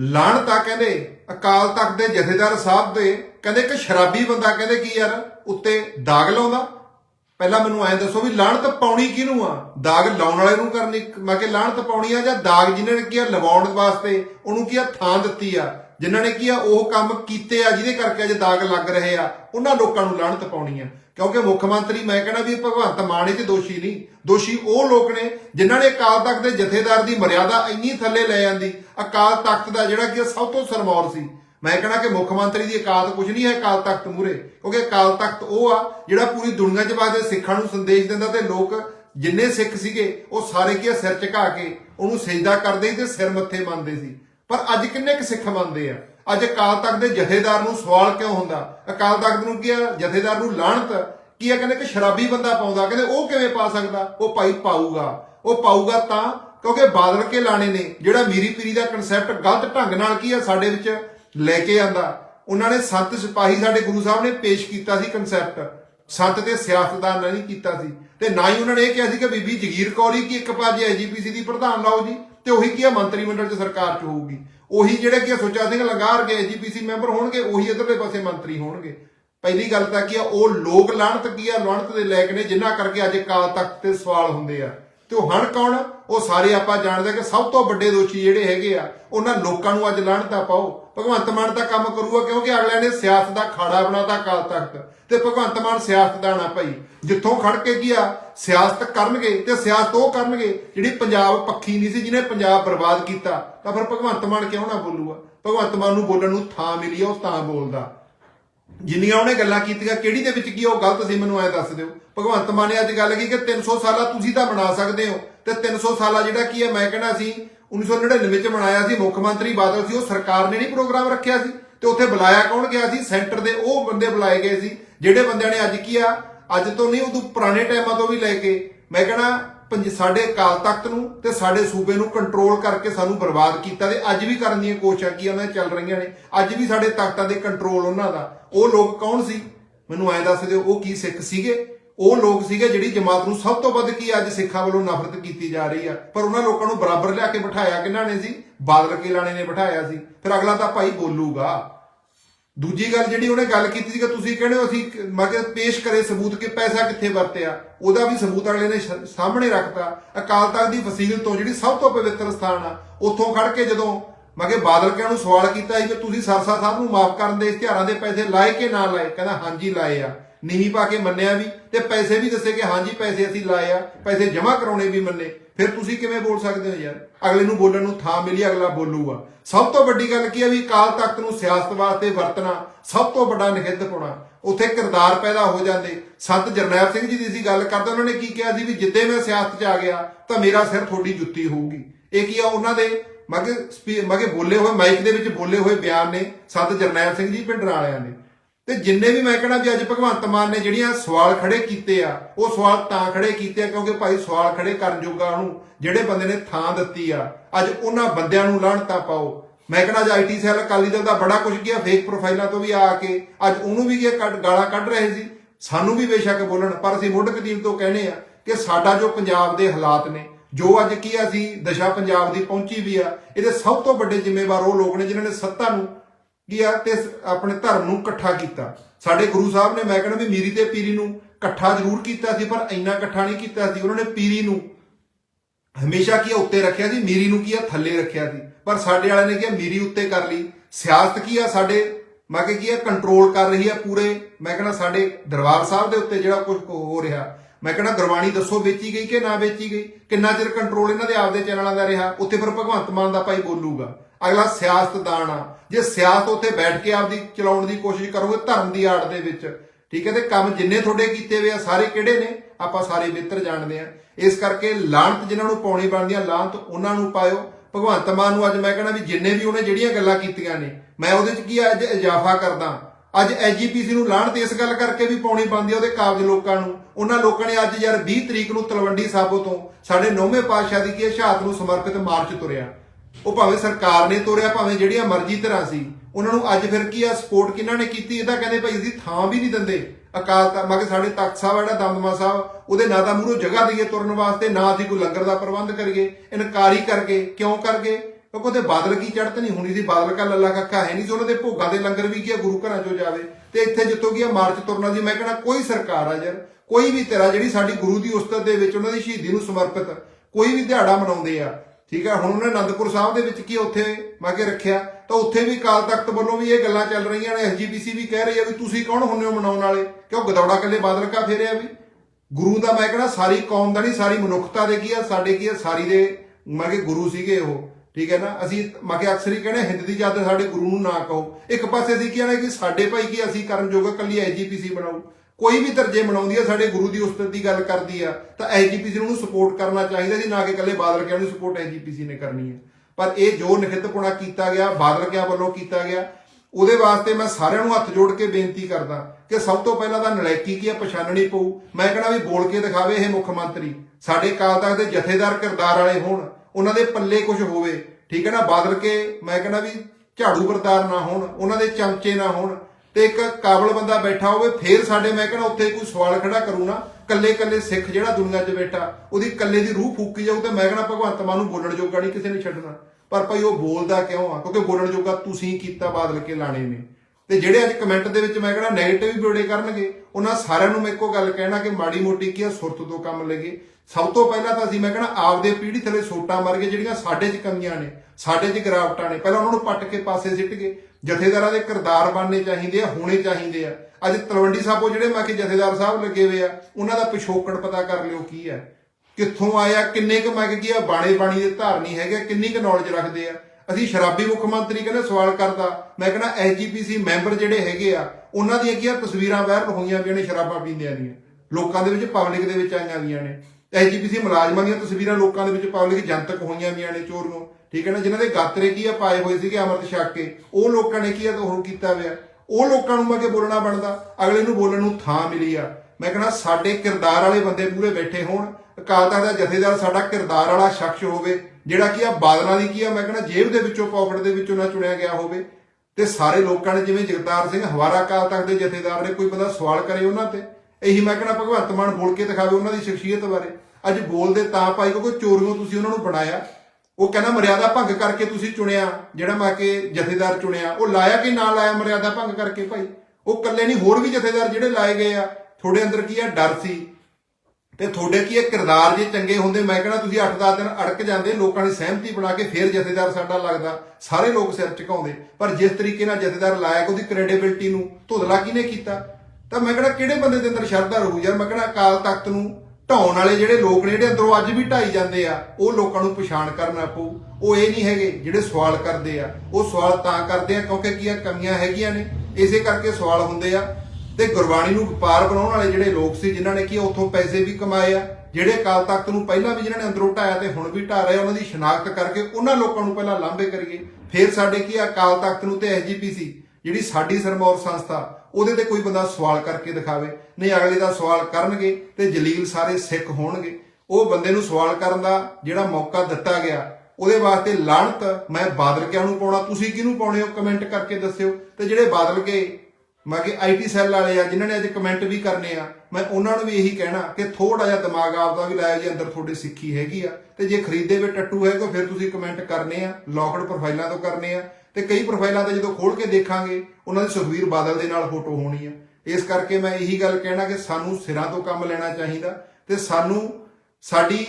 ਲਾਣਤਾ ਕਹਿੰਦੇ, ਅਕਾਲ ਤਖਤ ਦੇ ਜਥੇਦਾਰ ਸਾਹਿਬ ਦੇ, ਕਹਿੰਦੇ ਇੱਕ ਸ਼ਰਾਬੀ ਬੰਦਾ ਕਹਿੰਦੇ ਕੀ ਯਾਰ, ਉੱਤੇ ਦਾਗ ਲਾਉਂਦਾ। ਪਹਿਲਾਂ ਮੈਨੂੰ ਐਂ ਦੱਸੋ ਵੀ ਲਾਹਣਤ ਪਾਉਣੀ ਕਿਹਨੂੰ ਆ? ਦਾਗ ਲਾਉਣ ਵਾਲੇ ਨੂੰ ਕਰਨੀ, ਮੈਂ ਕਿ ਲਾਹਣਤ ਪਾਉਣੀ ਆ ਜਾਂ ਦਾਗ ਜਿਨ੍ਹਾਂ ਨੇ ਕੀ ਆ ਲਵਾਉਣ ਵਾਸਤੇ, ਉਹਨੂੰ ਕੀ ਆ ਥਾਂ ਦਿੱਤੀ ਆ? ਜਿਨ੍ਹਾਂ ਨੇ ਕੀ ਆ ਉਹ ਕੰਮ ਕੀਤੇ ਆ, ਜਿਹਦੇ ਕਰਕੇ ਅੱਜ ਦਾਗ ਲੱਗ ਰਹੇ ਆ, ਉਹਨਾਂ ਲੋਕਾਂ ਨੂੰ ਲਾਹਣਤ ਪਾਉਣੀ ਆ। ਕਿਉਂਕਿ ਮੁੱਖ ਮੰਤਰੀ ਮੈਂ ਕਹਿੰਦਾ ਵੀ ਭਗਵੰਤ ਮਾਨ ਇਹ 'ਚ ਦੋਸ਼ੀ ਨਹੀਂ। ਦੋਸ਼ੀ ਉਹ ਲੋਕ ਨੇ ਜਿਨ੍ਹਾਂ ਨੇ ਅਕਾਲ ਤਖਤ ਦੇ ਜਥੇਦਾਰ ਦੀ ਮਰਿਆਦਾ ਇੰਨੀ ਥੱਲੇ ਲੈ ਜਾਂਦੀ ਅਕਾਲ ਤਖਤ ਦਾ ਜਿਹੜਾ ਕਿ ਸਭ ਤੋਂ ਸਰਮੌਰ ਸੀ। ਮੈਂ ਕਹਣਾ ਕਿ ਮੁੱਖ ਮੰਤਰੀ ਦੀ ਔਕਾਤ ਕੁਝ ਨਹੀਂ ਹੈ ਅਕਾਲ ਤਖਤ ਮੂਰੇ ਕਿਉਂਕਿ ਅਕਾਲ ਤਖਤ ਉਹ ਆ ਜਿਹੜਾ ਪੂਰੀ ਦੁਨੀਆ 'ਚ ਵਾਸਤੇ ਸਿੱਖਾਂ ਨੂੰ ਸੰਦੇਸ਼ ਦਿੰਦਾ ਤੇ ਲੋਕ ਜਿੰਨੇ ਸਿੱਖ ਸੀਗੇ ਉਹ ਸਾਰੇ ਕੀ ਆ, ਸਿਰ ਝੁਕਾ ਕੇ ਉਹਨੂੰ ਸਜਦਾ ਕਰਦੇ ਸੀ ਤੇ ਸਿਰ ਮੱਥੇ ਮੰਨਦੇ ਸੀ। ਪਰ ਅੱਜ ਕਿੰਨੇ ਕੁ ਸਿੱਖ ਮੰਨਦੇ ਆ? ਅੱਜ ਅਕਾਲ ਤਖਤ ਦੇ ਜਥੇਦਾਰ ਨੂੰ ਸਵਾਲ ਕਿਉਂ ਹੁੰਦਾ? ਅਕਾਲ ਤਖਤ ਨੂੰ ਕੀ ਆ? ਜਥੇਦਾਰ ਨੂੰ ਲਾਣਤ ਕੀ ਆ? ਕਹਿੰਦੇ ਕਿ ਸ਼ਰਾਬੀ ਬੰਦਾ ਪਾਉਂਦਾ। ਕਹਿੰਦੇ ਉਹ ਕਿਵੇਂ ਪਾ ਸਕਦਾ? ਉਹ ਭਾਈ ਪਾਊਗਾ। ਉਹ ਪਾਊਗਾ ਤਾਂ, ਕਿਉਂਕਿ ਬਾਦਲ ਕੇ ਲਾਣੇ ਨੇ। ਜਿਹੜਾ ਮੀਰੀ ਪੀਰੀ ਦਾ ਕਨਸੈਪਟ ਗਲਤ ਢੰਗ ਨਾਲ ਕੀ ਆ? ਸਾਡੇ ਵਿੱਚ ਲੈ ਕੇ ਆਂਦਾ। ਉਹਨਾਂ ਨੇ ਸੰਤ ਸਿਪਾਹੀ ਸਾਡੇ ਗੁਰੂ ਸਾਹਿਬ ਨੇ ਪੇਸ਼ ਕੀਤਾ ਸੀ ਕਨਸੈਪਟ ਸੰਤ ਤੇ ਸਿਆਸਤਦਾਨ ਨੇ ਨਹੀਂ ਕੀਤਾ ਸੀ। ਤੇ ਨਾ ਹੀ ਉਹਨਾਂ ਨੇ ਇਹ ਕਿਹਾ ਸੀ ਕਿ ਬੀਬੀ ਜਗੀਰ ਕੌਰ ਹੀ ਕੀ ਇੱਕ ਪਾਸੇ ਐਜੀਪੀਸੀ ਦੀ ਪ੍ਰਧਾਨ ਲਾਓ ਜੀ। ਤੇ ਉਹੀ ਕੀ ਆ? ਮੰਤਰੀ ਮੰਡਲ ਚ ਸਰਕਾਰ ਚ ਹੋਊਗੀ। ਉਹੀ ਜਿਹੜੇ ਕਿ ਆ ਸੁੱਚਾ ਸਿੰਘ ਲੰਗਾਰ ਕੇ ਐਜੀਪੀਸੀ ਮੈਂਬਰ ਹੋਣਗੇ, ਉਹੀ ਇਧਰਲੇ ਪਾਸੇ ਮੰਤਰੀ ਹੋਣਗੇ। ਪਹਿਲੀ ਗੱਲ ਤਾਂ ਕੀ ਆ, ਉਹ ਲੋਕ ਲਾਹਣਤ ਕੀ ਆ? ਲਾਹਣਤ ਦੇ ਲਾਇਕ ਨੇ, ਜਿਨ੍ਹਾਂ ਕਰਕੇ ਅੱਜ ਕਾਲ ਤਖਤ ਤੇ ਸਵਾਲ ਹੁੰਦੇ ਆ। ਤੇ ਉਹ ਹਣ ਕੌਣ? ਉਹ ਸਾਰੇ ਆਪਾਂ ਜਾਣਦੇ ਕਿ ਸਭ ਤੋਂ ਵੱਡੇ ਦੋਸ਼ੀ ਜਿਹੜੇ ਹੈਗੇ ਆ, ਉਹਨਾਂ ਲੋਕਾਂ ਨੂੰ ਅੱਜ ਲਾਹਣਤਾ ਪਾਓ। ਭਗਵੰਤ ਮਾਨ ਤਾਂ ਕੰਮ ਕਰੂਗਾ ਕਿਉਂਕਿ ਅਗਲਿਆਂ ਨੇ ਸਿਆਸਤ ਦਾ ਖਾੜਾ ਬਣਾਤਾ ਕਾਲ ਤਖਤ। ਤੇ ਭਗਵੰਤ ਮਾਨ ਸਿਆਸਤਦਾਨ ਆ ਭਾਈ। ਜਿੱਥੋਂ ਖੜ ਕੇ ਕੀ ਆ, ਸਿਆਸਤ ਕਰਨਗੇ ਤੇ ਸਿਆਸਤ ਉਹ ਕਰਨਗੇ ਜਿਹੜੀ ਪੰਜਾਬ ਪੱਖੀ ਨਹੀਂ ਸੀ, ਜਿਹਨੇ ਪੰਜਾਬ ਬਰਬਾਦ ਕੀਤਾ। ਤਾਂ ਫਿਰ ਭਗਵੰਤ ਮਾਨ ਕਿਉਂ ਨਾ ਬੋਲੂਗਾ? ਭਗਵੰਤ ਮਾਨ ਨੂੰ ਬੋਲਣ ਨੂੰ ਥਾਂ ਮਿਲੀ ਉਹ ਤਾਂ ਬੋਲਦਾ। ਜਿੰਨੀਆਂ ਉਹਨੇ ਗੱਲਾਂ ਕੀਤੀਆਂ, ਕਿਹੜੀ ਦੇ ਵਿੱਚ ਕੀ ਉਹ ਗਲਤ ਸੀ, ਮੈਨੂੰ ਐ ਦੱਸ ਦਿਓ। ਭਗਵੰਤ ਮਾਨ ਨੇ ਅੱਜ ਗੱਲ ਕੀ ਕਿ 300 ਸਾਲਾ ਤੁਸੀਂ ਤਾਂ ਮਨਾ ਸਕਦੇ ਹੋ। ਤੇ 300 ਸਾਲਾ ਜਿਹੜਾ ਕੀ ਹੈ ਮੈਂ ਕਹਿੰਦਾ ਸੀ 1999 ਚ ਮਨਾਇਆ ਸੀ ਮੁੱਖ ਮੰਤਰੀ ਬਾਦਲ ਸੀ, ਉਹ ਸਰਕਾਰ ਨੇ ਨਹੀਂ ਪ੍ਰੋਗਰਾਮ ਰੱਖਿਆ ਸੀ। ਤੇ ਉੱਥੇ ਬੁਲਾਇਆ ਕੌਣ ਗਿਆ ਸੀ? ਸੈਂਟਰ ਦੇ ਉਹ ਬੰਦੇ ਬੁਲਾਏ ਗਏ ਸੀ। ਜਿਹੜੇ ਬੰਦਿਆਂ ਨੇ ਅੱਜ ਕੀ ਆ, ਅੱਜ ਤੋਂ ਨਹੀਂ, ਉਦੋਂ ਪੁਰਾਣੇ ਟਾਈਮਾਂ ਤੋਂ ਵੀ ਲੈ ਕੇ, ਮੈਂ ਕਹਿੰਦਾ ਪੰਜ ਸਾਡੇ ਅਕਾਲ ਤਖਤ ਨੂੰ ਤੇ ਸਾਡੇ ਸੂਬੇ ਨੂੰ ਕੰਟਰੋਲ ਕਰਕੇ ਸਾਨੂੰ ਬਰਬਾਦ ਕੀਤਾ ਤੇ ਅੱਜ ਵੀ ਕਰਨ ਦੀਆਂ ਕੋਸ਼ਿਸ਼ਾਂ ਕੀ ਉਹਨਾਂ ਚੱਲ ਰਹੀਆਂ ਨੇ। ਅੱਜ ਵੀ ਸਾਡੇ ਤਖਤਾਂ ਦੇ ਕੰਟਰੋਲ ਉਹਨਾਂ ਦਾ। ਉਹ ਲੋਕ ਕੌਣ ਸੀ? ਮੈਨੂੰ ਐਂ ਦੱਸ ਦਿਓ, ਉਹ ਕੀ ਸਿੱਖ ਸੀਗੇ? ਉਹ ਲੋਕ ਸੀਗੇ ਜਿਹੜੀ ਜਮਾਤ ਨੂੰ ਸਭ ਤੋਂ ਵੱਧ ਕੀ ਅੱਜ ਸਿੱਖਾਂ ਵੱਲੋਂ ਨਫ਼ਰਤ ਕੀਤੀ ਜਾ ਰਹੀ ਆ। ਪਰ ਉਹਨਾਂ ਲੋਕਾਂ ਨੂੰ ਬਰਾਬਰ ਲਿਆ ਕੇ ਬਿਠਾਇਆ ਕਿਹਨਾਂ ਨੇ ਸੀ? ਬਾਦਲ ਕੇਲਾਣੇ ਨੇ ਬਿਠਾਇਆ ਸੀ। ਫਿਰ ਅਗਲਾ ਤਾਂ ਭਾਈ ਬੋਲੂਗਾ। ਦੂਜੀ ਗੱਲ ਜਿਹੜੀ ਉਹਨੇ ਗੱਲ ਕੀਤੀ ਸੀ ਕਿ ਤੁਸੀਂ ਕਹਿੰਦੇ ਹੋ ਅਸੀਂ ਮਗਰ ਪੇਸ਼ ਕਰੇ ਸਬੂਤ ਕਿ ਪੈਸਾ ਕਿੱਥੇ ਵਰਤਿਆ? ਉਹਦਾ ਵੀ ਸਬੂਤ ਅਗਲੇ ਨੇ ਸਾਹਮਣੇ ਰੱਖਤਾ। ਅਕਾਲ ਤਖਤ ਦੀ ਫਸੀਲ ਤੋਂ ਜਿਹੜੀ ਸਭ ਤੋਂ ਪਵਿੱਤਰ ਸਥਾਨ ਆ, ਉੱਥੋਂ ਖੜ ਕੇ ਜਦੋਂ ਮਗੇ ਬਾਦਲ ਕਿਆਂ ਨੂੰ ਸਵਾਲ ਕੀਤਾ ਸੀ ਕਿ ਤੁਸੀਂ ਸਰਸਾ ਸਾਹਿਬ ਨੂੰ ਮਾਫ ਕਰਨ ਦੇ ਇਸ਼ਤਿਹਾਰਾਂ ਦੇ ਪੈਸੇ ਲਾਏ ਕਿ ਨਾ ਲਾਏ? ਕਹਿੰਦਾ ਹਾਂਜੀ, ਲਾਏ ਆ। ਨਹੀਂ ਪਾ ਕੇ ਮੰਨਿਆ ਵੀ, ਤੇ ਪੈਸੇ ਵੀ ਦੱਸੇ ਕਿ ਹਾਂਜੀ, ਪੈਸੇ ਅਸੀਂ ਲਾਏ ਆ, ਪੈਸੇ ਜਮ੍ਹਾਂ ਕਰਾਉਣੇ ਵੀ ਮੰਨੇ, ਫਿਰ ਤੁਸੀਂ ਕਿਵੇਂ ਬੋਲ ਸਕਦੇ ਹੋ ਯਾਰ? ਅਗਲੇ ਨੂੰ ਬੋਲਣ ਨੂੰ ਥਾਂ ਮਿਲੀ, ਅਗਲਾ ਬੋਲੂਗਾ। ਸਭ ਤੋਂ ਵੱਡੀ ਗੱਲ ਕੀ ਹੈ ਵੀ ਅਕਾਲ ਤਖਤ ਨੂੰ ਸਿਆਸਤ ਵਾਸਤੇ ਵਰਤਣਾ ਸਭ ਤੋਂ ਵੱਡਾ ਨਿਖਿੱਧ ਪਾਉਣਾ ਉੱਥੇ ਕਿਰਦਾਰ ਪੈਦਾ ਹੋ ਜਾਂਦੇ। ਸੰਤ ਜਰਨੈਲ ਸਿੰਘ ਜੀ ਦੀ ਸੀ ਗੱਲ ਕਰਦੇ, ਉਹਨਾਂ ਨੇ ਕੀ ਕਿਹਾ ਸੀ ਵੀ ਜਿੱਦੇ ਮੈਂ ਸਿਆਸਤ 'ਚ ਆ ਗਿਆ, ਤਾਂ ਮੇਰਾ ਸਿਰ ਤੁਹਾਡੀ ਜੁੱਤੀ ਹੋਊਗੀ। ਇਹ ਕੀ ਆ, ਉਹਨਾਂ ਦੇ ਮਗੇ ਸਪੀ- ਮਗੇ ਬੋਲੇ ਹੋਏ ਮਾਈਕ ਦੇ ਵਿੱਚ ਬੋਲੇ ਹੋਏ ਬਿਆਨ ਨੇ, ਸੰਤ ਜਰਨੈਲ ਸਿੰਘ ਜੀ ਪਿੰਡਰਾਂ ਵਾਲਿਆਂ ਨੇ। ਤੇ ਜਿੰਨੇ ਵੀ ਮੈਂ ਕਹਿਣਾ ਵੀ ਅੱਜ ਭਗਵੰਤ ਮਾਨ ਨੇ ਜਿਹੜੀਆਂ ਸਵਾਲ ਖੜੇ ਕੀਤੇ ਆ, ਉਹ ਸਵਾਲ ਤਾਂ ਖੜੇ ਕੀਤੇ ਆ ਕਿਉਂਕਿ ਭਾਈ ਸਵਾਲ ਖੜੇ ਕਰਨ ਜੋਗਾ ਉਹਨੂੰ ਜਿਹੜੇ ਬੰਦੇ ਨੇ ਥਾਂ ਦਿੱਤੀ ਆ, ਅੱਜ ਉਹਨਾਂ ਬੰਦਿਆਂ ਨੂੰ ਲਾਹਣਤਾ ਪਾਓ। ਮੈਂ ਕਹਿੰਦਾ ਅੱਜ ਆਈਟੀ ਸੈੱਲ ਅਕਾਲੀ ਦਲ ਦਾ ਬੜਾ ਕੁਝ ਗਿਆ ਫੇਕ ਪ੍ਰੋਫਾਈਲਾਂ ਤੋਂ ਵੀ ਆ ਕੇ, ਅੱਜ ਉਹਨੂੰ ਵੀ ਇਹ ਕੱਢ, ਗਾਲਾਂ ਕੱਢ ਰਹੇ ਸੀ। ਸਾਨੂੰ ਵੀ ਬੇਸ਼ੱਕ ਬੋਲਣ, ਪਰ ਅਸੀਂ ਮੁੱਢ ਕਦੀਮ ਤੋਂ ਕਹਿੰਦੇ ਆ ਕਿ ਸਾਡਾ ਜੋ ਪੰਜਾਬ ਦੇ ਹਾਲਾਤ ਨੇ, ਜੋ ਅੱਜ ਕੀ ਆ ਅਸੀਂ ਦਸ਼ਾ ਪੰਜਾਬ ਦੀ ਪਹੁੰਚੀ ਵੀ ਆ, ਇਹਦੇ ਸਭ ਤੋਂ ਵੱਡੇ ਜ਼ਿੰਮੇਵਾਰ ਉਹ ਲੋਕ ਨੇ ਜਿਨ੍ਹਾਂ ਨੇ ਸੱਤਾ ਨੂੰ ਕੀ ਆ ਤੇ ਆਪਣੇ ਧਰਮ ਨੂੰ ਇਕੱਠਾ ਕੀਤਾ। ਸਾਡੇ ਗੁਰੂ ਸਾਹਿਬ ਨੇ, ਮੈਂ ਕਹਿੰਦਾ ਵੀ ਮੀਰੀ ਤੇ ਪੀਰੀ ਨੂੰ ਇਕੱਠਾ ਜ਼ਰੂਰ ਕੀਤਾ ਸੀ, ਪਰ ਇੰਨਾ ਇਕੱਠਾ ਨਹੀਂ ਕੀਤਾ ਸੀ। ਉਹਨਾਂ ਨੇ ਪੀਰੀ ਨੂੰ ਹਮੇਸ਼ਾ ਕੀ ਆ, ਉੱਤੇ ਰੱਖਿਆ ਸੀ, ਮੀਰੀ ਨੂੰ ਕੀ ਆ, ਥੱਲੇ ਰੱਖਿਆ ਸੀ। ਪਰ ਸਾਡੇ ਵਾਲਿਆਂ ਨੇ ਕੀ ਮੀਰੀ ਉੱਤੇ ਕਰ ਲਈ। ਸਿਆਸਤ ਕੀ ਆ, ਸਾਡੇ, ਮੈਂ ਕਿ ਕੀ ਆ ਕੰਟਰੋਲ ਕਰ ਰਹੀ ਆ ਪੂਰੇ। ਮੈਂ ਕਹਿੰਦਾ ਸਾਡੇ ਦਰਬਾਰ ਸਾਹਿਬ ਦੇ ਉੱਤੇ ਜਿਹੜਾ ਕੁਝ ਹੋ ਰਿਹਾ। ਮੈਂ ਕਹਿੰਦਾ ਗੁਰਬਾਣੀ ਦੱਸੋ, ਵੇਚੀ ਗਈ ਕਿ ਨਾ ਵੇਚੀ ਗਈ? ਕਿੰਨਾ ਚਿਰ ਕੰਟਰੋਲ ਇਹਨਾਂ ਦੇ ਆਪਦੇ ਚੈਨਲਾਂ ਦਾ ਰਿਹਾ? ਉੱਥੇ ਫਿਰ ਭਗਵੰਤ ਮਾਨ ਦਾ ਭਾਈ ਬੋਲੂਗਾ। ਅਗਲਾ ਸਿਆਸਤਦਾਨ ਆ। ਜੇ ਸਿਆਸਤ ਉੱਥੇ ਬੈਠ ਕੇ ਆਪਦੀ ਚਲਾਉਣ ਦੀ ਕੋਸ਼ਿਸ਼ ਕਰੋਗੇ ਧਰਮ ਦੀ ਆੜ ਦੇ ਵਿੱਚ, ਠੀਕ ਹੈ, ਤੇ ਕੰਮ ਜਿੰਨੇ ਤੁਹਾਡੇ ਕੀਤੇ ਹੋਏ ਆ, ਸਾਰੇ ਕਿਹੜੇ ਨੇ? ਆਪਾਂ ਸਾਰੇ ਬਿਹਤਰ ਜਾਣਦੇ ਆ। ਇਸ ਕਰਕੇ ਲਾਂਤ ਜਿਨ੍ਹਾਂ ਨੂੰ ਪਾਉਣੀ ਬਣਦੀ ਆ ਲਾਂਤ ਉਹਨਾਂ ਨੂੰ ਪਾਇਓ। ਭਗਵੰਤ ਮਾਨ ਨੂੰ ਅੱਜ ਮੈਂ ਕਹਿੰਦਾ ਵੀ ਜਿੰਨੇ ਵੀ ਉਹਨੇ ਜਿਹੜੀਆਂ ਗੱਲਾਂ ਕੀਤੀਆਂ ਨੇ, ਮੈਂ ਉਹਦੇ ਚ ਕੀ ਅੱਜ ਇਜ਼ਾਫਾ ਕਰਦਾ। ਅੱਜ ਐਜੀਪੀਸੀ ਨੂੰ ਲਾਹਣਤ ਇਸ ਗੱਲ ਕਰਕੇ ਵੀ ਪਾਉਣੀ ਬਣਦੀ ਆ, ਉਹਦੇ ਕਾਬਜ ਲੋਕਾਂ ਨੂੰ। ਉਹਨਾਂ ਲੋਕਾਂ ਨੇ ਅੱਜ ਯਾਰ 20 ਤਰੀਕ ਨੂੰ ਤਲਵੰਡੀ ਸਾਬੋ ਤੋਂ ਸਾਡੇ ਨੌਵੇਂ ਪਾਤਸ਼ਾਹ ਦੀ ਕੀ ਸ਼ਹਾਦਤ ਨੂੰ ਸਮਰਪਿਤ ਮਾਰਚ ਤੁਰਿਆ। ਉਹ ਭਾਵੇਂ ਸਰਕਾਰ ਨੇ ਤੋਰਿਆ ਭਾਵੇਂ ਜਿਹੜੀਆਂ ਮਰਜ਼ੀ ਤਰ੍ਹਾਂ ਸੀ, ਉਹਨਾਂ ਨੂੰ ਅੱਜ ਫਿਰ ਕੀ ਆ ਸਪੋਰਟ ਕਿਹਨਾਂ ਨੇ ਕੀਤੀ? ਇਹ ਤਾਂ ਕਹਿੰਦੇ ਭਾਈ ਅਸੀਂ ਥਾਂ ਵੀ ਨਹੀਂ ਦਿੰਦੇ। ਅਕਾਲ ਤਖਤ ਮਗੇ ਸਾਡੇ ਤਖਤ ਸਾਹਿਬ ਆ ਜਿਹੜਾ ਦਮਦਮਾ ਸਾਹਿਬ, ਉਹਦੇ ਨਾ ਤਾਂ ਮੂਹਰੋਂ ਜਗ੍ਹਾ ਦਈਏ ਤੁਰਨ ਵਾਸਤੇ, ਨਾ ਅਸੀਂ ਕੋਈ ਲੰਗਰ ਦਾ ਪ੍ਰਬੰਧ ਕਰੀਏ, ਇਨਕਾਰੀ ਕਰਕੇ, ਕਿਉਂ ਕਰਕੇ? ਕਿਉਂਕਿ ਉਹਦੇ ਬਾਦਲ ਕੀ ਚੜਤ ਨਹੀਂ ਹੋਣੀ ਸੀ, ਬਾਦਲ ਕਾ ਲੱਲਾ ਕੱਖਾ ਹੈ ਨਹੀਂ ਸੀ, ਉਹਨਾਂ ਦੇ ਭੋਗਾਂ ਦੇ ਲੰਗਰ ਵੀ ਕੀ ਆ, ਗੁਰੂ ਘਰਾਂ ਚੋਂ ਜਾਵੇ। ਤੇ ਇੱਥੇ ਜਿੱਥੋਂ ਕੀ ਆ, ਮਾਰਚ ਤੁਰਨਾ ਸੀ, ਮੈਂ ਕਹਿੰਦਾ ਕੋਈ ਸਰਕਾਰ ਆ ਯਾਰ, ਕੋਈ ਵੀ ਤੇਰਾ, ਜਿਹੜੀ ਸਾਡੀ ਗੁਰੂ ਦੀ ਉਸਤਤ ਦੇ ਵਿੱਚ ਉਹਨਾਂ ਦੀ ਸ਼ਹੀਦੀ ਨੂੰ ਸਮਰਪਿਤ, ਕੋਈ ਵੀ ਦਿਹਾੜਾ ਮਨਾਉਂਦੇ ਆ ਠੀਕ ਹੈ ਹੁਣ ਉਹਨੇ ਅਨੰਦਪੁਰ ਸਾਹਿਬ ਦੇ ਵਿੱਚ ਕੀ ਉੱਥੇ ਮੈਂ ਰੱਖਿਆ? ਤਾਂ ਉੱਥੇ ਵੀ ਕਾਲ ਤਖਤ ਵੱਲੋਂ ਵੀ ਇਹ ਗੱਲਾਂ ਚੱਲ ਰਹੀਆਂ ਨੇ ਐਸਜੀਪੀਸੀ ਵੀ ਕਹਿ ਰਹੀ ਆ ਵੀ ਤੁਸੀਂ ਕੌਣ ਹੁੰਨੇ ਹੋ ਮਨਾਉਣ ਵਾਲੇ? ਕਿਉਂ ਗਦੌੜਾ ਕੱਲੇ ਬਾਦਲ ਕਾ ਫੇਰਿਆ ਵੀ? ਗੁਰੂ ਦਾ ਮੈਂ ਕਹਿੰਦਾ, ਸਾਰੀ ਕੌਮ ਦਾ ਨਹੀਂ, ਸਾਰੀ ਮਨੁੱਖਤਾ ਦੇ ਕੀ ਆ, ਸਾਡੇ ਕੀ ਆ, ਸਾਰੀ ਦੇ ਮੈਂ ਕਿ ਗੁਰੂ ਸੀਗੇ ਉਹ, ਠੀਕ ਹੈ ਨਾ? ਅਸੀਂ ਮੈਂ ਕਿ ਅਕਸਰ ਹੀ ਕਹਿੰਦੇ, ਹਿੰਦ ਦੀ ਜਾਤ ਸਾਡੇ ਗੁਰੂ ਨੂੰ ਨਾ ਕਹੋ। ਇੱਕ ਪਾਸੇ ਅਸੀਂ ਕੀ ਕਿ ਸਾਡੇ ਭਾਈ ਕੀ ਅਸੀਂ ਕਰਨ ਜੋਗਾ ਕੱਲੀ ਐਜੀਪੀਸੀ ਬਣਾਓ। ਕੋਈ ਵੀ ਦਰਜੇ ਬਣਾਉਂਦੀ ਆ, ਸਾਡੇ ਗੁਰੂ ਦੀ ਉਸਤਤ ਦੀ ਗੱਲ ਕਰਦੀ ਆ, ਤਾਂ ਐਜੀਪੀਸੀ ਨੂੰ ਸਪੋਰਟ ਕਰਨਾ ਚਾਹੀਦਾ ਸੀ, ਨਾ ਕਿ ਇਕੱਲੇ ਬਾਦਲ ਕਿਆਂ ਨੂੰ ਸਪੋਰਟ ਐਜੀਪੀਸੀ ਨੇ ਕਰਨੀ ਹੈ ਪਰ ਇਹ ਜੋ ਨਿਖਿੱਤਪੁਣਾ ਕੀਤਾ ਗਿਆ, ਬਾਦਲ ਕਿਆਂ ਵੱਲੋਂ ਕੀਤਾ ਗਿਆ, ਉਹਦੇ ਵਾਸਤੇ ਮੈਂ ਸਾਰਿਆਂ ਨੂੰ ਹੱਥ ਜੋੜ ਕੇ ਬੇਨਤੀ ਕਰਦਾ ਕਿ ਸਭ ਤੋਂ ਪਹਿਲਾਂ ਤਾਂ ਨਲੈਕੀ ਕੀ ਆ, ਪਛਾਣਨੀ ਪਊ। ਮੈਂ ਕਹਿੰਦਾ ਵੀ ਬੋਲ ਕੇ ਦਿਖਾਵੇ ਇਹ ਮੁੱਖ ਮੰਤਰੀ। ਸਾਡੇ ਕਾਲ ਤੱਕ ਦੇ ਜਥੇਦਾਰ ਕਿਰਦਾਰ ਵਾਲੇ ਹੋਣ, ਉਹਨਾਂ ਦੇ ਪੱਲੇ ਕੁਝ ਹੋਵੇ, ਠੀਕ ਹੈ ਨਾ? ਬਾਦਲ ਕੇ, ਮੈਂ ਕਹਿੰਦਾ ਵੀ ਝਾੜੂ ਵਰਦਾਰ ਨਾ ਹੋਣ, ਉਹਨਾਂ ਦੇ ਚਮਚੇ ਨਾ ਹੋਣ ਤੇ ਇੱਕ ਕਾਬਲ ਬੰਦਾ ਬੈਠਾ ਹੋਵੇ, ਫੇਰ ਸਾਡੇ ਮੈਂ ਕਹਿੰਦਾ ਉੱਥੇ ਕੋਈ ਸਵਾਲ ਖੜਾ ਕਰੂ ਨਾ ਕੱਲੇ ਕੱਲੇ ਸਿੱਖ ਜਿਹੜਾ ਦੁਨੀਆ 'ਚ ਬੈਠਾ, ਉਹਦੀ ਕੱਲੇ ਦੀ ਰੂਹ ਫੂਕੀ ਜਾਊ ਤੇ ਮੈਂ ਕਹਿੰਦਾ ਭਗਵੰਤ ਮਾਨ ਨੂੰ ਬੋਲਣ ਜੋਗਾ ਨਹੀਂ ਕਿਸੇ ਨੇ ਛੱਡਣਾ। ਪਰ ਭਾਈ ਉਹ ਬੋਲਦਾ ਕਿਉਂ ਆ? ਕਿਉਂਕਿ ਬੋਲਣ ਜੋਗਾ ਤੁਸੀਂ ਕੀਤਾ ਬਾਦਲ ਕੇ ਲਾਣੇ ਨੇ। ਤੇ ਜਿਹੜੇ ਅੱਜ ਕਮੈਂਟ ਦੇ ਵਿੱਚ ਮੈਂ ਕਹਿੰਦਾ 네ਗੇਟਿਵ ਵੀ ਬੜੇ ਕਰਨਗੇ, ਉਹਨਾਂ ਸਾਰਿਆਂ ਨੂੰ ਮੈਂ ਇੱਕੋ ਗੱਲ ਕਹਿਣਾ ਕਿ ਮਾੜੀ ਮੋਟੀ ਕੀ ਆ, ਸੁਰਤ ਤੋਂ ਕੰਮ ਲਗੇ ਸਭ ਤੋਂ ਪਹਿਲਾਂ ਤਾਂ ਅਸੀਂ ਮੈਂ ਕਹਿੰਦਾ ਆਪਦੇ ਪੀੜੀ ਥੱਲੇ ਸੋਟਾਂ ਮਾਰ ਕੇ ਜਿਹੜੀਆਂ ਸਾਡੇ 'ਚ ਕਮੀਆਂ ਨੇ, ਸਾਡੇ 'ਚ ਗਿਰਾਵਟਾਂ ਨੇ। ਪਹਿਲਾਂ ਉਹਨਾਂ ਨੂੰ ਪੱਟ ਕੇ ਪਾਸੇ ਸਿੱਟ ਗਏ ਜਥੇਦਾਰਾਂ ਦੇ ਕਿਰਦਾਰ ਬਣਨੇ ਚਾਹੀਦੇ ਆ, ਹੋਣੇ ਚਾਹੀਦੇ ਆ। ਅੱਜ ਤਲਵੰਡੀ ਸਾਹਿਬੋ ਜਿਹੜੇ ਮੈਂ ਕਿ ਜਥੇਦਾਰ ਸਾਹਿਬ ਲੱਗੇ ਹੋਏ ਆ, ਉਹਨਾਂ ਦਾ ਪਿਛੋਕੜ ਪਤਾ ਕਰ ਲਿਓ ਕੀ ਹੈ ਕਿੱਥੋਂ ਆਇਆ ਕਿੰਨੇ ਕੁ ਮੈਂ ਕੀ ਆ, ਬਾਣੇ ਬਾਣੀ ਦੇ ਧਾਰਨੀ ਹੈਗੇ, ਕਿੰਨੀ ਕੁ ਨੌਲੇਜ ਰੱਖਦੇ ਆ। ਅਸੀਂ ਸ਼ਰਾਬੀ ਮੁੱਖ ਮੰਤਰੀ ਕਹਿੰਦੇ ਸਵਾਲ ਕਰਦਾ ਮੈਂ ਕਹਿੰਦਾ ਐਸਜੀਪੀਸੀ ਮੈਂਬਰ ਜਿਹੜੇ ਹੈਗੇ ਆ, ਉਹਨਾਂ ਦੀਆਂ ਕੀ ਤਸਵੀਰਾਂ ਵਾਇਰਲ ਹੋਈਆਂ ਵੀ ਨੇ ਸ਼ਰਾਬਾਂ ਪੀਂਦਿਆਂ ਦੀਆਂ। ਲੋਕਾਂ ਦੇ ਵਿੱਚ, ਪਬਲਿਕ ਦੇ ਵਿੱਚ ਆਈਆਂ ਵੀਆਂ ਨੇ। ਐਸਜੀਪੀਸੀ ਮੁਲਾਜ਼ਮਾਂ ਦੀਆਂ ਤਸਵੀਰਾਂ ਲੋਕਾਂ ਦੇ ਵਿੱਚ ਪਬਲਿਕ ਜਨਤਕ ਹੋਈਆਂ ਵੀਆਂ ਨੇ ਚੋਰ ਨੂੰ, ਠੀਕ ਹੈ ਨਾ? ਜਿਨ੍ਹਾਂ ਦੇ ਗਾਤਰੇ ਕੀ ਆ, ਪਾਏ ਹੋਏ ਸੀਗੇ ਅਮਰਤ ਛੱਕ ਕੇ। ਉਹ ਲੋਕਾਂ ਨੇ ਕੀ ਆ ਹੋਰ ਕੀਤਾ ਹੋਇਆ। ਉਹ ਲੋਕਾਂ ਨੂੰ ਮੈਂ ਕਿ ਬੋਲਣਾ ਬਣਦਾ। ਅਗਲੇ ਨੂੰ ਬੋਲਣ ਨੂੰ ਥਾਂ ਮਿਲੀ ਆ। ਮੈਂ ਕਹਿੰਦਾ, ਸਾਡੇ ਕਿਰਦਾਰ ਵਾਲੇ ਬੰਦੇ ਪੂਰੇ ਬੈਠੇ ਹੋਣ। ਅਕਾਲ ਤਖਤ ਦਾ ਜਥੇਦਾਰ ਸਾਡਾ ਕਿਰਦਾਰ ਵਾਲਾ ਸ਼ਖਸ ਹੋਵੇ, ਜਿਹੜਾ ਕੀ ਆ, ਬਾਦਲਾਂ ਦੀ ਕੀ ਆ, ਮੈਂ ਕਹਿੰਦਾ, ਜੇਬ ਦੇ ਵਿੱਚੋਂ ਪਾਕਟ ਦੇ ਵਿੱਚੋਂ ਨਾ ਚੁਣਿਆ ਗਿਆ ਹੋਵੇ। ਤੇ ਸਾਰੇ ਲੋਕਾਂ ਨੇ ਜਿਵੇਂ ਜਗਤਾਰ ਸਿੰਘ ਹਵਾਰਾ ਅਕਾਲ ਤਖਤ ਦੇ ਜਥੇਦਾਰ ਨੇ, ਕੋਈ ਬੰਦਾ ਸਵਾਲ ਕਰੇ ਉਹਨਾਂ ਤੇ। ਇਹੀ ਮੈਂ ਕਹਿਣਾ ਭਗਵੰਤ ਮਾਨ ਬੋਲ ਕੇ ਦਿਖਾਵੇ ਉਹਨਾਂ ਦੀ ਸ਼ਖਸੀਅਤ ਬਾਰੇ। ਅੱਜ ਬੋਲਦੇ ਤਾਂ ਭਾਈ ਕਿਉਂਕਿ ਚੋਰੀਆਂ ਤੁਸੀਂ ਉਹਨਾਂ ਨੂੰ ਬਣਾਇਆ। ਉਹ ਕਹਿੰਦਾ ਮਰਿਆਦਾ ਭੰਗ ਕਰਕੇ ਤੁਸੀਂ ਚੁਣਿਆ, ਜਿਹੜਾ ਮੈਂ ਕਿ ਜਥੇਦਾਰ ਚੁਣਿਆ। ਉਹ ਲਾਇਆ ਕਿ ਨਾ ਲਾਇਆ ਮਰਿਆਦਾ ਭੰਗ ਕਰਕੇ ਭਾਈ? ਉਹ ਇਕੱਲੇ ਨਹੀਂ, ਹੋਰ ਵੀ ਜਥੇਦਾਰ ਜਿਹੜੇ ਲਾਏ ਗਏ ਆ। ਤੁਹਾਡੇ ਅੰਦਰ ਕੀ ਆ? ਡਰ ਸੀ। ਤੇ ਤੁਹਾਡੇ ਕੀ ਇਹ ਕਿਰਦਾਰ ਜੇ ਚੰਗੇ ਹੁੰਦੇ? ਮੈਂ ਕਹਿੰਦਾ ਤੁਸੀਂ 8-10 ਦਿਨ ਅੜਕ ਜਾਂਦੇ, ਲੋਕਾਂ ਦੀ ਸਹਿਮਤੀ ਬਣਾ ਕੇ ਫੇਰ ਜਥੇਦਾਰ ਸਾਡਾ ਲੱਗਦਾ। ਸਾਰੇ ਲੋਕ ਸਿਰ ਝੁਕਾਉਂਦੇ। ਪਰ ਜਿਸ ਤਰੀਕੇ ਨਾਲ ਜਥੇਦਾਰ ਲਾਇਆ ਉਹਦੀ ਕ੍ਰੈਡੀਬਿਲਟੀ ਨੂੰ ਧੁਦਲਾ ਕਿਹਨੇ ਕੀਤਾ? ਤਾਂ ਮੈਂ ਕਹਿੰਦਾ ਕਿਹੜੇ ਬੰਦੇ ਦੇ ਅੰਦਰ ਸ਼ਰਧਾ ਰਹੂ? ਯਾਰ ਮੈਂ ਕਹਿੰਦਾ ਅਕਾਲ ਤਖਤ ਨੂੰ ਢਾਉਣ ਵਾਲੇ ਜਿਹੜੇ ਲੋਕ ਨੇ ਜਿਹੜੇ ਅੰਦਰੋਂ ਅੱਜ ਵੀ ਢਾਈ ਜਾਂਦੇ ਆ ਉਹ ਲੋਕਾਂ ਨੂੰ ਪਛਾਣ ਕਰਨਾ ਪਊ ਉਹ ਇਹ ਨਹੀਂ ਹੈਗੇ ਜਿਹੜੇ ਸਵਾਲ ਕਰਦੇ ਆ। ਉਹ ਸਵਾਲ ਤਾਂ ਕਰਦੇ ਆ ਕਿਉਂਕਿ ਕੀ ਆ ਕਮੀਆਂ ਹੈਗੀਆਂ ਨੇ। ਇਸੇ ਕਰਕੇ ਸਵਾਲ ਹੁੰਦੇ ਆ। ਤੇ ਗੁਰਬਾਣੀ ਨੂੰ ਵਪਾਰ ਬਣਾਉਣ ਵਾਲੇ ਜਿਹੜੇ ਲੋਕ ਸੀ ਜਿਨ੍ਹਾਂ ਨੇ ਕੀ ਆ, ਉੱਥੋਂ ਪੈਸੇ ਵੀ ਕਮਾਏ ਆ ਜਿਹੜੇ ਅਕਾਲ ਤਖਤ ਨੂੰ ਪਹਿਲਾਂ ਵੀ ਜਿਨ੍ਹਾਂ ਨੇ ਅੰਦਰੋਂ ਢਾਇਆ ਤੇ ਹੁਣ ਵੀ ਢਾ ਰਹੇ ਆ, ਉਹਨਾਂ ਦੀ ਸ਼ਨਾਖਤ ਕਰਕੇ ਉਹਨਾਂ ਲੋਕਾਂ ਨੂੰ ਪਹਿਲਾਂ ਲਾਂਭੇ ਕਰੀਏ। ਫਿਰ ਸਾਡੇ ਕੀ ਆ, ਅਕਾਲ ਤਖਤ ਨੂੰ ਤੇ ਐਸਜੀਪੀਸੀ ਜਿਹੜੀ ਸਾਡੀ ਸਰਮੌਰ ਸੰਸਥਾ ਉਹਦੇ ਤੇ ਕੋਈ ਬੰਦਾ ਸਵਾਲ ਕਰਕੇ ਦਿਖਾਵੇ। ਨਹੀਂ, ਅਗਲੇ ਦਾ ਸਵਾਲ ਕਰਨਗੇ ਤੇ ਜਲੀਲ ਸਾਰੇ ਸਿੱਖ ਹੋਣਗੇ। ਉਹ ਬੰਦੇ ਨੂੰ ਸਵਾਲ ਕਰਨ ਦਾ ਜਿਹੜਾ ਮੌਕਾ ਦਿੱਤਾ ਗਿਆ, ਉਹਦੇ ਵਾਸਤੇ ਲਾਹਣਤ ਮੈਂ ਬਾਦਲ ਕਿਆਂ ਨੂੰ ਪਾਉਣਾ, ਤੁਸੀਂ ਕਿਹਨੂੰ ਪਾਉਣੇ ਹੋ? ਕਮੈਂਟ ਕਰਕੇ ਦੱਸਿਓ। ਤੇ ਜਿਹੜੇ ਬਾਦਲ ਕੇ ਮੈਂ ਕਿ ਆਈਟੀ ਸੈੱਲ ਵਾਲੇ ਆ, ਜਿਨ੍ਹਾਂ ਨੇ ਅੱਜ ਕਮੈਂਟ ਵੀ ਕਰਨੇ ਆ, ਮੈਂ ਉਹਨਾਂ ਨੂੰ ਵੀ ਇਹੀ ਕਹਿਣਾ ਕਿ ਥੋੜਾ ਜਿਹਾ ਦਿਮਾਗ ਆਪਦਾ ਵੀ ਲਾਇਆ ਜੇ ਅੰਦਰ ਤੁਹਾਡੇ ਸਿੱਖੀ ਹੈਗੀ ਆ। ਤੇ ਜੇ ਖਰੀਦੇ ਵੇ ਟੱਟੂ ਹੈਗਾ, ਫਿਰ ਤੁਸੀਂ ਕਮੈਂਟ ਕਰਨੇ ਆ, ਲੌਕਡ ਪ੍ਰੋਫਾਈਲਾਂ ਤੋਂ ਕਰਨੇ ਆ। ਤੇ ਕਈ ਪ੍ਰੋਫਾਈਲਾਂ ਤੇ ਜਦੋਂ ਖੋਲ ਕੇ ਦੇਖਾਂਗੇ, ਉਹਨਾਂ ਦੀ ਸੁਖਵੀਰ ਬਾਦਲ ਦੇ ਨਾਲ ਫੋਟੋ ਹੋਣੀ ਆ। ਇਸ ਕਰਕੇ ਮੈਂ ਇਹੀ ਗੱਲ ਕਹਿਣਾ ਕਿ ਸਾਨੂੰ ਸਿਰਾਂ ਤੋਂ ਕੰਮ ਲੈਣਾ ਚਾਹੀਦਾ ਤੇ ਸਾਨੂੰ ਸਾਡੀ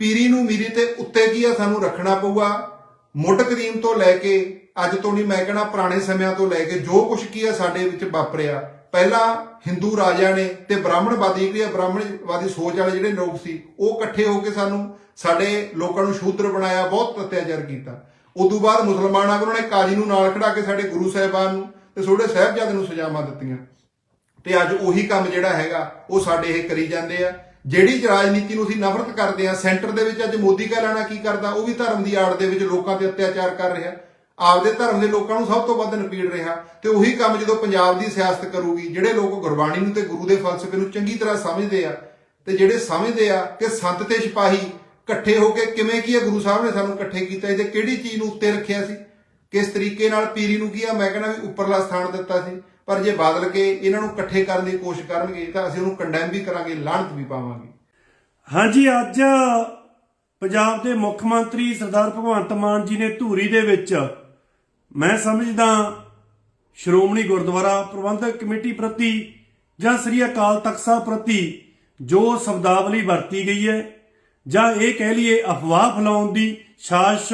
ਪੀਰੀ ਨੂੰ ਮੀਰੀ ਤੇ ਉੱਤੇ ਕੀ ਆ, ਸਾਨੂੰ ਰੱਖਣਾ ਪਊਗਾ। ਮੁੱਢ ਕਦੀਮ ਤੋਂ ਲੈ ਕੇ ਅੱਜ ਤੋਂ ਨਹੀਂ, ਮੈਂ ਕਹਿਣਾ ਪੁਰਾਣੇ ਸਮਿਆਂ ਤੋਂ ਲੈ ਕੇ ਜੋ ਕੁਝ ਕੀ ਆ ਸਾਡੇ ਵਿੱਚ ਵਾਪਰਿਆ। ਪਹਿਲਾਂ ਹਿੰਦੂ ਰਾਜਿਆਂ ਨੇ ਤੇ ਬ੍ਰਾਹਮਣਵਾਦੀ ਜਿਹੜੀ ਆ, ਬ੍ਰਾਹਮਣਵਾਦੀ ਸੋਚ ਵਾਲੇ ਜਿਹੜੇ ਲੋਕ ਸੀ, ਉਹ ਇਕੱਠੇ ਹੋ ਕੇ ਸਾਨੂੰ ਸਾਡੇ ਲੋਕਾਂ ਨੂੰ ਸ਼ੂਦਰ ਬਣਾਇਆ, ਬਹੁਤ ਅਤਿਆਚਾਰ ਕੀਤਾ। ਉਦੋਂ ਬਾਅਦ ਮੁਸਲਮਾਨਾਂ ਕੋਲ ਉਹਨਾਂ ਨੇ ਕਾਜੀ ਨੂੰ ਨਾਲ ਖੜਾ ਕੇ ਸਾਡੇ ਗੁਰੂ ਸਾਹਿਬਾਨ ਨੂੰ ਤੇ ਛੋਟੇ ਸਾਹਿਬਜ਼ਾਦੇ ਨੂੰ ਸਜ਼ਾਵਾਂ ਦਿੱਤੀਆਂ। ਤੇ ਅੱਜ ਉਹੀ ਕੰਮ ਜਿਹੜਾ ਹੈਗਾ, ਉਹ ਸਾਡੇ ਇਹ ਕਰੀ ਜਾਂਦੇ ਆ। ਜਿਹੜੀ ਰਾਜਨੀਤੀ ਨੂੰ ਅਸੀਂ ਨਫ਼ਰਤ ਕਰਦੇ ਆ, ਸੈਂਟਰ ਦੇ ਵਿੱਚ ਅੱਜ ਮੋਦੀ ਕਾ ਲੈਣਾ ਕੀ ਕਰਦਾ, ਉਹ ਵੀ ਧਰਮ ਦੀ ਆੜ ਦੇ ਵਿੱਚ ਲੋਕਾਂ ਤੇ ਅਤਿਆਚਾਰ ਕਰ ਰਿਹਾ। ਆਪਦੇ ਧਰਮ ਦੇ ਲੋਕਾਂ ਨੂੰ ਸਭ ਤੋਂ ਵੱਧ ਨਪੀੜ ਰਿਹਾ। ਤੇ ਉਹੀ ਕੰਮ ਜਦੋਂ ਪੰਜਾਬ ਦੀ ਸਿਆਸਤ ਕਰੂਗੀ, ਜਿਹੜੇ ਲੋਕ ਗੁਰਬਾਣੀ ਨੂੰ ਤੇ ਗੁਰੂ ਦੇ ਫਲਸਫੇ ਨੂੰ ਚੰਗੀ ਤਰ੍ਹਾਂ ਸਮਝਦੇ ਆ, ਤੇ ਜਿਹੜੇ ਸਮਝਦੇ ਆ ਕਿ ਸੰਤ ਤੇ ਸਿਪਾਹੀ ਇਕੱਠੇ ਹੋ ਕੇ ਕਿਵੇਂ ਕੀ ਹੈ? ਗੁਰੂ ਸਾਹਿਬ ਨੇ ਸਾਨੂੰ ਇਕੱਠੇ ਕੀਤਾ ਇਹਦੇ ਕਿਹੜੀ ਚੀਜ਼ ਨੂੰ ਉੱਤੇ ਰੱਖਿਆ ਸੀ? ਕਿਸ ਤਰੀਕੇ ਨਾਲ ਪੀਰੀ ਨੂੰ ਕੀ ਆ? ਮੈਂ ਕਹਿੰਦਾ ਵੀ ਉੱਪਰਲਾ ਸਥਾਨ ਦਿੱਤਾ ਸੀ। ਪਰ ਜੇ ਬਾਦਲ ਕੇ ਇਹਨਾਂ ਨੂੰ ਇਕੱਠੇ ਕਰਨ ਦੀ ਕੋਸ਼ਿਸ਼ ਕਰਨਗੇ, ਤਾਂ ਅਸੀਂ ਉਹਨੂੰ ਕੰਡੈਮ ਵੀ ਕਰਾਂਗੇ ਲਾਹਨਤ ਵੀ ਪਾਵਾਂਗੇ। ਹਾਂਜੀ, ਅੱਜ ਪੰਜਾਬ ਦੇ ਮੁੱਖ ਮੰਤਰੀ ਸਰਦਾਰ ਭਗਵੰਤ ਮਾਨ ਜੀ ਨੇ ਧੂਰੀ ਦੇ ਵਿੱਚ ਮੈਂ ਸਮਝਦਾ ਸ਼੍ਰੋਮਣੀ ਗੁਰਦੁਆਰਾ ਪ੍ਰਬੰਧਕ ਕਮੇਟੀ ਪ੍ਰਤੀ ਜਾਂ ਸ੍ਰੀ ਅਕਾਲ ਤਖਤ ਸਾਹਿਬ ਪ੍ਰਤੀ ਜੋ ਸ਼ਬਦਾਵਲੀ ਵਰਤੀ ਗਈ ਹੈ ਜਾਂ ਇਹ ਕਹਿ ਲਈਏ ਅਫਵਾਹ ਫੈਲਾਉਣ ਦੀ ਸਾਜ਼ਿਸ਼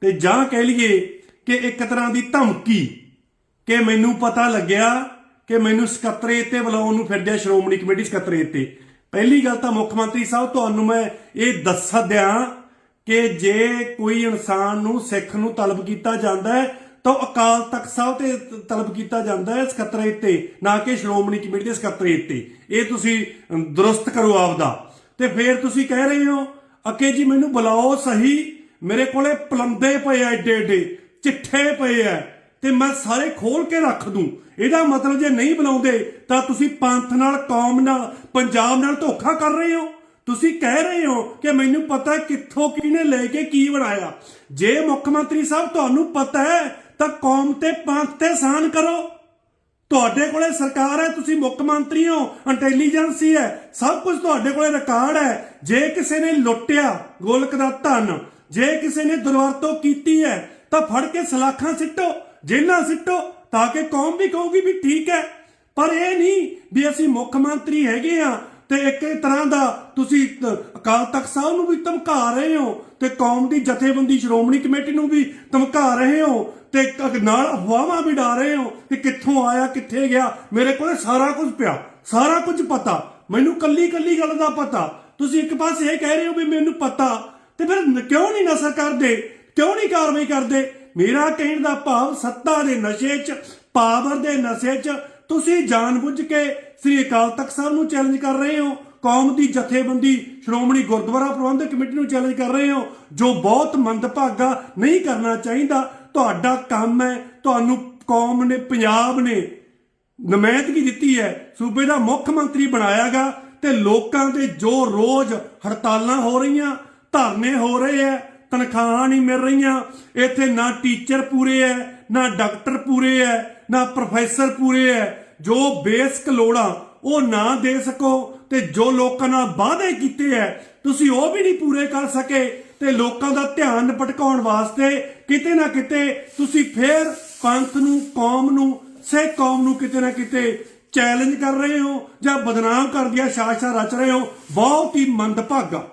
ਤੇ ਜਾਂ ਕਹਿ ਲਈਏ ਕਿ ਇੱਕ ਤਰ੍ਹਾਂ ਦੀ ਧਮਕੀ ਕਿ ਮੈਨੂੰ ਪਤਾ ਲੱਗਿਆ ਕਿ ਮੈਨੂੰ ਸਕੱਤਰੇਤ ਤੇ ਬੁਲਾਉਣ ਨੂੰ ਫਿਰਦਿਆ ਸ਼੍ਰੋਮਣੀ ਕਮੇਟੀ ਸਕੱਤਰੇਤ ਤੇ। ਪਹਿਲੀ ਗੱਲ ਤਾਂ ਮੁੱਖ ਮੰਤਰੀ ਸਾਹਿਬ, ਤੁਹਾਨੂੰ ਮੈਂ ਇਹ ਦੱਸ ਦਿਆਂ ਕਿ ਜੇ ਕੋਈ ਇਨਸਾਨ ਨੂੰ ਸਿੱਖ ਨੂੰ ਤਲਬ ਕੀਤਾ ਜਾਂਦਾ ਹੈ, ਤਾਂ ਅਕਾਲ ਤਖਤ ਸਾਹਿਬ ਤੇ ਤਲਬ ਕੀਤਾ ਜਾਂਦਾ ਹੈ ਸਕੱਤਰੇਤ ਤੇ, ਨਾ ਕਿ ਸ਼੍ਰੋਮਣੀ ਕਮੇਟੀ ਦੇ ਸਕੱਤਰੇਤ ਤੇ। ਇਹ ਤੁਸੀਂ ਦਰੁਸਤ ਕਰੋ ਆਪਦਾ। ਤੇ ਫੇਰ ਤੁਸੀਂ ਕਹਿ ਰਹੇ ਹੋ ਅਕੇ ਜੀ ਮੈਨੂੰ ਬੁਲਾਓ ਸਹੀ। ਮੇਰੇ ਕੋਲੇ ਪਲੰਦੇ ਪਏ ਆ ਏਡੇ ਏਡੇ, ਚਿੱਠੇ ਪਏ ਆ ਤੇ ਮੈਂ ਸਾਰੇ ਖੋਲ ਕੇ ਰੱਖ ਦੂੰ। ਇਹਦਾ ਮਤਲਬ ਜੇ ਨਹੀਂ ਬੁਲਾਉਂਦੇ, ਤਾਂ ਤੁਸੀਂ ਪੰਥ ਨਾਲ, ਕੌਮ ਨਾਲ, ਪੰਜਾਬ ਨਾਲ ਧੋਖਾ ਕਰ ਰਹੇ ਹੋ। ਤੁਸੀਂ ਕਹਿ ਰਹੇ ਹੋ ਕਿ ਮੈਨੂੰ ਪਤਾ ਕਿੱਥੋਂ ਕਿਹਨੇ ਲੈ ਕੇ ਕੀ ਬਣਾਇਆ। ਜੇ ਮੁੱਖ ਮੰਤਰੀ ਸਾਹਿਬ ਤੁਹਾਨੂੰ ਪਤਾ ਹੈ, ਤਾਂ ਕੌਮ ਤੇ ਪੰਥ ਤੇ ਸਾਨ ਕਰੋ। ਤੁਹਾਡੇ ਕੋਲੇ ਸਰਕਾਰ ਹੈ, ਤੁਸੀਂ ਮੁੱਖ ਮੰਤਰੀ ਹੋ, ਇੰਟੈਲੀਜੈਂਸੀ ਹੈ, ਸਭ ਕੁਝ ਤੁਹਾਡੇ ਕੋਲੇ ਰਿਕਾਰਡ ਹੈ। ਜੇ ਕਿਸੇ ਨੇ ਲੁੱਟਿਆ ਗੋਲਕ ਦਾ ਧਨ, ਜੇ ਕਿਸੇ ਨੇ ਦੁਰਵਰਤੋਂ ਕੀਤੀ ਹੈ, ਤਾਂ ਫੜ ਕੇ ਸਲਾਖਾਂ ਸਿੱਟੋ, ਜੇਲ੍ਹਾਂ ਸਿੱਟੋ, ਤਾਂ ਕਿ ਕੌਮ ਵੀ ਕਹੂਗੀ ਵੀ ਠੀਕ ਹੈ। ਪਰ ਇਹ ਨਹੀਂ ਵੀ ਅਸੀਂ ਮੁੱਖ ਮੰਤਰੀ ਹੈਗੇ ਆ ਤੇ ਇੱਕ ਤਰ੍ਹਾਂ ਦਾ ਤੁਸੀਂ ਅਕਾਲ ਤਖਤ ਸਾਹਿਬ ਨੂੰ ਵੀ ਧਮਕਾ ਰਹੇ ਹੋ ਤੇ ਕੌਮ ਦੀ ਜਥੇਬੰਦੀ ਸ਼੍ਰੋਮਣੀ ਕਮੇਟੀ ਨੂੰ ਵੀ ਧਮਕਾ ਰਹੇ ਹੋ। ਤੇ ਨਾਲ ਅਫਵਾਹਾਂ ਵੀ ਡਾ ਰਹੇ ਹੋ ਕਿ ਕਿੱਥੋਂ ਆਇਆ, ਕਿੱਥੇ ਗਿਆ। ਮੇਰੇ ਕੋਲ ਸਾਰਾ ਕੁਝ ਪਿਆ, ਸਾਰਾ ਕੁਝ ਪਤਾ। ਮੈਨੂੰ ਕੱਲੀ ਕੱਲੀ ਗੱਲ ਦਾ ਪਤਾ। ਤੁਸੀਂ ਇੱਕ ਪਾਸੇ ਇਹ ਕਹਿ ਰਹੇ ਹੋ ਵੀ ਮੈਨੂੰ ਪਤਾ। ਤੇ ਫਿਰ ਕਿਉਂ ਨਹੀਂ ਨਸ਼ਾ ਕਰਦੇ? ਕਿਉਂ ਨਹੀਂ ਕਾਰਵਾਈ ਕਰਦੇ? ਮੇਰਾ ਕਹਿਣ ਦਾ ਭਾਵ ਸੱਤਾ ਦੇ ਨਸ਼ੇ 'ਚ, ਪਾਵਰ ਦੇ ਨਸ਼ੇ 'ਚ, ਤੁਸੀਂ ਜਾਣਬੁੱਝ ਕੇ ਸ੍ਰੀ ਅਕਾਲ ਤਖਤ ਸਾਹਿਬ ਨੂੰ ਚੈਲੰਜ ਕਰ ਰਹੇ ਹੋ। ਕੌਮ ਦੀ ਜਥੇਬੰਦੀ ਸ਼੍ਰੋਮਣੀ ਗੁਰਦੁਆਰਾ ਪ੍ਰਬੰਧਕ ਕਮੇਟੀ ਨੂੰ ਚੈਲੰਜ ਕਰ ਰਹੇ ਹੋ। ਜੋ ਬਹੁਤ ਮੰਦਭਾਗਾ ਨਹੀਂ ਕਰਨਾ ਚਾਹੀਦਾ ਤੁਹਾਡਾ ਕੰਮ ਹੈ, ਤੁਹਾਨੂੰ ਕੌਮ ਨੇ, ਪੰਜਾਬ ਨੇ ਨਮਾਇੰਦਗੀ ਦਿੱਤੀ ਹੈ। ਸੂਬੇ ਦਾ ਮੁੱਖ ਮੰਤਰੀ ਬਣਾਇਆਗਾ ਤੇ ਲੋਕਾਂ ਦੇ ਜੋ ਰੋਜ਼ ਹੜਤਾਲਾਂ ਹੋ ਰਹੀਆਂ, ਧਰਨੇ ਹੋ ਰਹੇ ਐ ਤਨਖਾਹਾਂ ਨਹੀਂ ਮਿਲ ਰਹੀਆਂ, ਇੱਥੇ ਨਾ ਟੀਚਰ ਪੂਰੇ ਐ ਨਾ ਡਾਕਟਰ ਪੂਰੇ ਐ ਨਾ ਪ੍ਰੋਫੈਸਰ ਪੂਰੇ ਐ ਜੋ ਬੇਸਿਕ ਲੋੜਾਂ, ਉਹ ਨਾ ਦੇ ਸਕੋ ਤੇ ਜੋ ਲੋਕਾਂ ਨਾਲ ਵਾਅਦੇ ਕੀਤੇ ਐ ਤੁਸੀਂ ਉਹ ਵੀ ਨਹੀਂ ਪੂਰੇ ਕਰ ਸਕੇ। ਤੇ ਲੋਕਾਂ ਦਾ ਧਿਆਨ ਭਟਕਾਉਣ ਵਾਸਤੇ ਕਿਤੇ ਨਾ ਕਿਤੇ ਤੁਸੀਂ ਫੇਰ ਪੰਥ ਨੂੰ, ਕੌਮ ਨੂੰ, ਸਿੱਖ ਕੌਮ ਨੂੰ ਕਿਤੇ ਨਾ ਕਿਤੇ ਚੈਲੰਜ ਕਰ ਰਹੇ ਹੋ ਜਾਂ ਬਦਨਾਮ ਕਰ ਦਿਆ ਸ਼ਾਸਾ ਰਚ ਰਹੇ ਹੋ। ਬਹੁਤ ਹੀ ਮੰਦਭਾਗਾ।